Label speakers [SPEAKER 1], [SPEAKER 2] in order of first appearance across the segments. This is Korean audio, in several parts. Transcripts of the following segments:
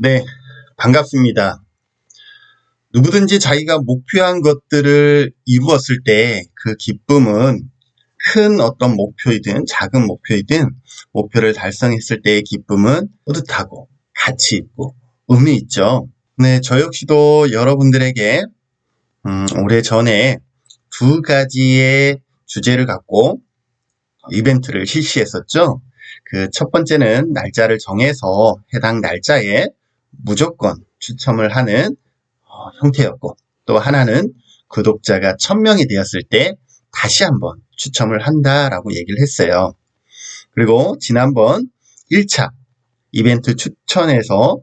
[SPEAKER 1] 네, 반갑습니다. 누구든지 자기가 목표한 것들을 이루었을 때 그 기쁨은 큰 어떤 목표이든 작은 목표이든 목표를 달성했을 때의 기쁨은 뿌듯하고 가치 있고 의미 있죠. 네, 저 역시도 여러분들에게 음, 오래 전에 두 가지의 주제를 갖고 이벤트를 실시했었죠. 그 첫 번째는 날짜를 정해서 해당 날짜에 무조건 추첨을 하는 어, 형태였고 또 하나는 구독자가 1000명이 되었을 때 다시 한번 추첨을 한다라고 얘기를 했어요. 그리고 지난번 1차 이벤트 추천에서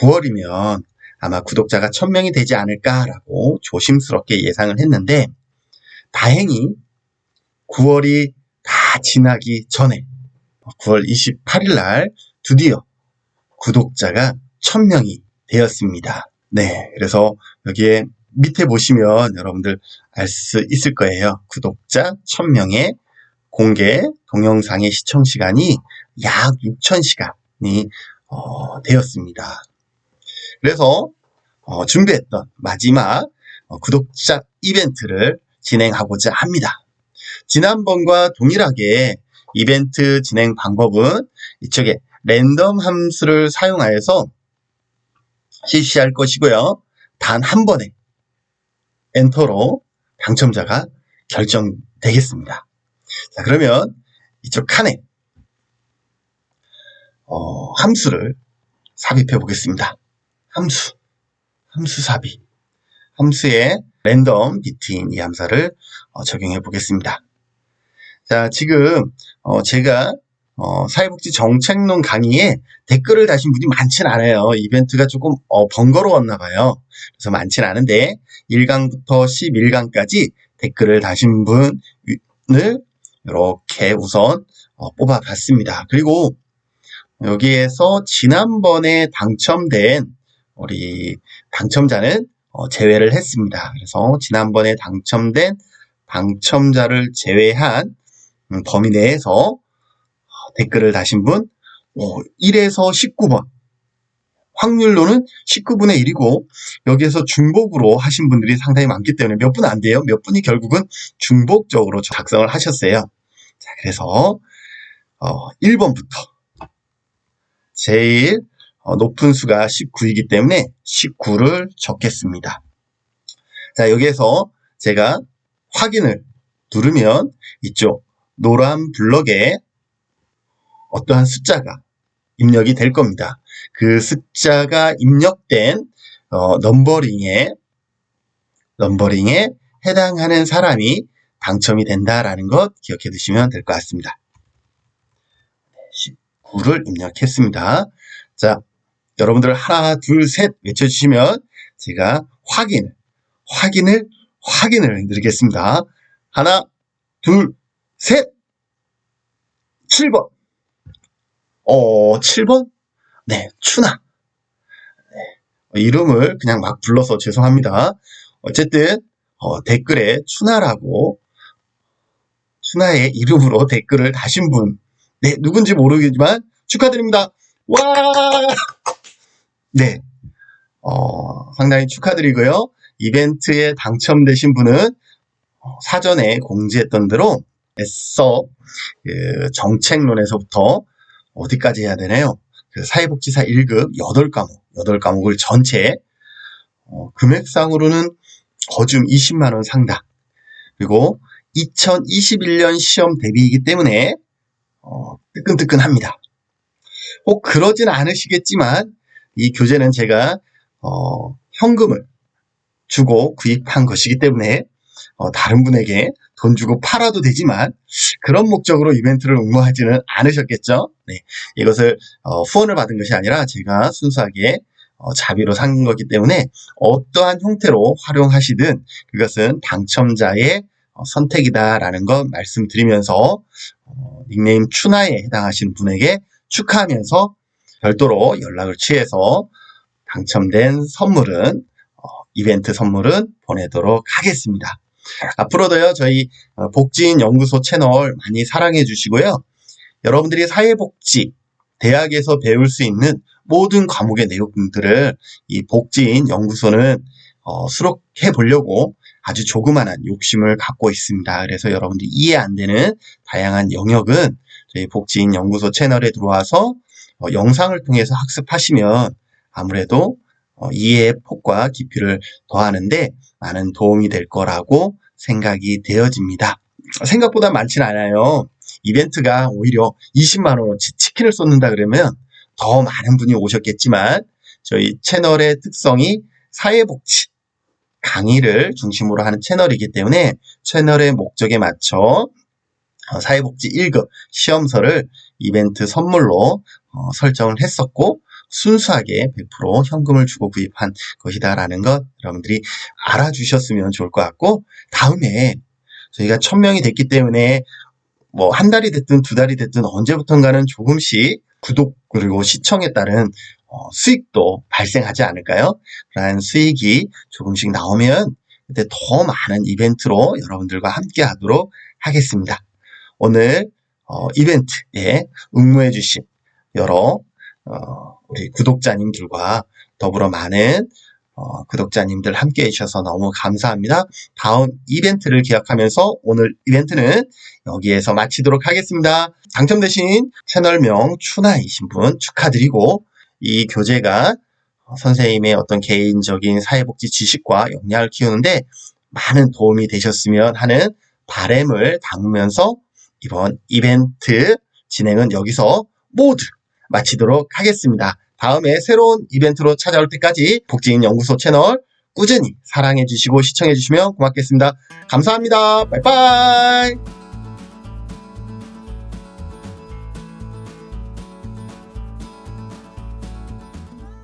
[SPEAKER 1] 9월이면 아마 구독자가 1000명이 되지 않을까라고 조심스럽게 예상을 했는데 다행히 9월이 다 지나기 전에 9월 28일 날 드디어 구독자가 1000명이 되었습니다. 네, 그래서 여기에 밑에 보시면 여러분들 알 수 있을 거예요. 구독자 1000명의 공개 동영상의 시청 시간이 약 6000시간이 어, 되었습니다. 그래서 어, 준비했던 마지막 어, 구독자 이벤트를 진행하고자 합니다. 지난번과 동일하게 이벤트 진행 방법은 이쪽에 랜덤 함수를 사용하여서 실시할 것이고요. 단 한 번에 엔터로 당첨자가 결정되겠습니다. 자, 그러면 이쪽 칸에 어, 함수를 삽입해 보겠습니다. 함수, 함수 삽입. 함수에 랜덤 비트인 이 함사를 어, 적용해 보겠습니다. 자, 지금 어, 제가 어, 사회복지 정책론 강의에 댓글을 다신 분이 많진 않아요. 이벤트가 조금 어, 번거로웠나 봐요. 그래서 많진 않은데 1강부터 11강까지 댓글을 다신 분을 이렇게 우선 어, 뽑아봤습니다. 그리고 여기에서 지난번에 당첨된 우리 당첨자는 어, 제외를 했습니다. 그래서 지난번에 당첨된 당첨자를 제외한 음, 범위 내에서 댓글을 다신 분 1에서 19번 확률로는 19분의 1이고 여기에서 중복으로 하신 분들이 상당히 많기 때문에 몇 분 안 돼요. 몇 분이 결국은 중복적으로 작성을 하셨어요. 자, 그래서 어, 1번부터 제일 어, 높은 수가 19이기 때문에 19를 적겠습니다. 자, 여기에서 제가 확인을 누르면 이쪽 노란 블럭에 어떠한 숫자가 입력이 될 겁니다. 그 숫자가 입력된 어, 넘버링에 넘버링에 해당하는 사람이 당첨이 된다라는 것 기억해 두시면 될 것 같습니다. 19를 입력했습니다. 자, 여러분들 하나, 둘, 셋 외쳐주시면 제가 확인, 확인을, 확인을 드리겠습니다. 하나, 둘, 셋! 7번. 어, 7번? 네, 추나. 네, 이름을 그냥 막 불러서 죄송합니다. 어쨌든, 어, 댓글에 추나라고, 추나의 이름으로 댓글을 다신 분, 네, 누군지 모르겠지만 축하드립니다. 와! 네, 어, 상당히 축하드리고요. 이벤트에 당첨되신 분은 어, 사전에 공지했던 대로 애써 그 정책론에서부터 어디까지 해야 되나요? 그 사회복지사 1급 8과목, 8과목을 전체 어, 금액상으로는 거중 20만원 상당 그리고 2021년 시험 대비이기 때문에 어, 뜨끈뜨끈합니다. 꼭 그러진 않으시겠지만 이 교재는 제가 어, 현금을 주고 구입한 것이기 때문에 어, 다른 분에게 돈 주고 팔아도 되지만 그런 목적으로 이벤트를 응모하지는 않으셨겠죠. 네, 이것을 어, 후원을 받은 것이 아니라 제가 순수하게 어, 자비로 산 거기 때문에 어떠한 형태로 활용하시든 그것은 당첨자의 어, 선택이다라는 것 말씀드리면서 어, 닉네임 추나에 해당하시는 분에게 축하하면서 별도로 연락을 취해서 당첨된 선물은 어, 이벤트 선물은 보내도록 하겠습니다. 앞으로도요, 저희 어, 복지인 연구소 채널 많이 사랑해 주시고요. 여러분들이 사회복지, 대학에서 배울 수 있는 모든 과목의 내용들을 이 복지인 연구소는 어, 수록해 보려고 아주 조그만한 욕심을 갖고 있습니다. 그래서 여러분들이 이해 안 되는 다양한 영역은 저희 복지인 연구소 채널에 들어와서 어, 영상을 통해서 학습하시면 아무래도 어, 이해의 폭과 깊이를 더하는데 많은 도움이 될 거라고 생각이 되어집니다. 생각보다 많지는 않아요. 이벤트가 오히려 20만 원어치 치킨을 쏟는다 그러면 더 많은 분이 오셨겠지만 저희 채널의 특성이 사회복지 강의를 중심으로 하는 채널이기 때문에 채널의 목적에 맞춰 어, 사회복지 1급 시험서를 이벤트 선물로 어, 설정을 했었고 순수하게 100% 현금을 주고 구입한 것이다라는 것 여러분들이 알아주셨으면 좋을 것 같고 다음에 저희가 1000명이 됐기 때문에 뭐 한 달이 됐든 두 달이 됐든 언제부턴가는 조금씩 구독 그리고 시청에 따른 어, 수익도 발생하지 않을까요? 그러한 수익이 조금씩 나오면 그때 더 많은 이벤트로 여러분들과 함께 하도록 하겠습니다. 오늘 어, 이벤트에 응모해 주신 여러 어, 우리 구독자님들과 더불어 많은 어, 구독자님들 함께 해주셔서 너무 감사합니다. 다음 이벤트를 기약하면서 오늘 이벤트는 여기에서 마치도록 하겠습니다. 당첨되신 채널명 추나이신 분 축하드리고 이 교재가 선생님의 어떤 개인적인 사회복지 지식과 역량을 키우는데 많은 도움이 되셨으면 하는 바램을 담으면서 이번 이벤트 진행은 여기서 모두 마치도록 하겠습니다. 다음에 새로운 이벤트로 찾아올 때까지 복지인 연구소 채널 꾸준히 사랑해 주시고 시청해 주시면 고맙겠습니다. 감사합니다. 빠이빠이.